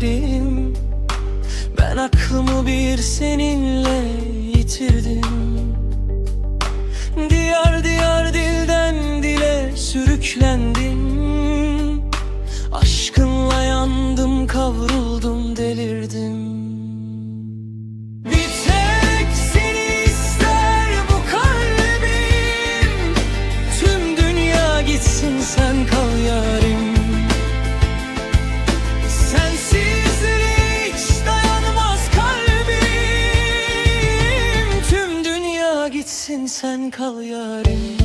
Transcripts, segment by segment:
kaderim Ben aklımı bir seninle yitirdim. Diğer gitsin sen kal yarim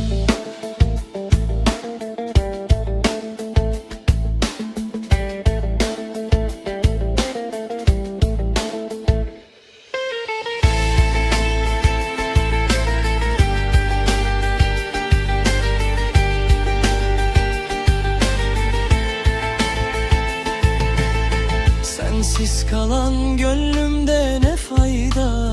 Sensiz kalan gönlümde ne fayda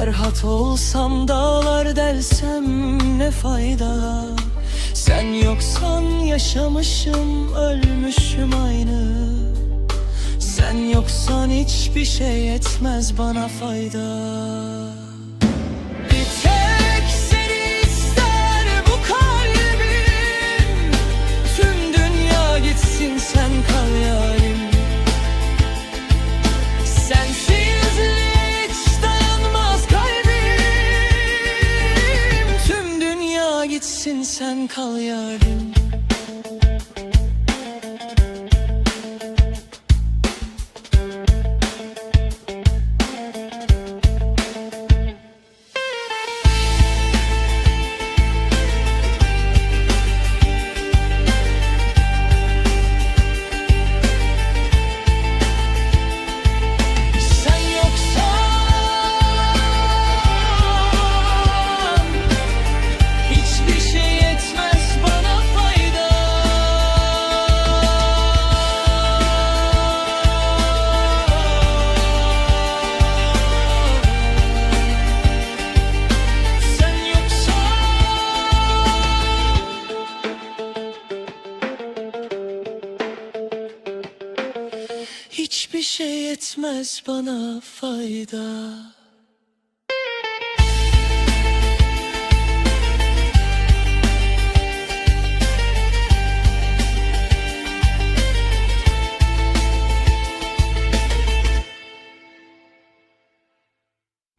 Ferhat olsam dağlar delsem ne fayda? Sen yoksan yaşamışım ölmüşüm aynı. Sen yoksan hiçbir şey etmez bana fayda sen kal yarim Hiçbir şey etmez bana fayda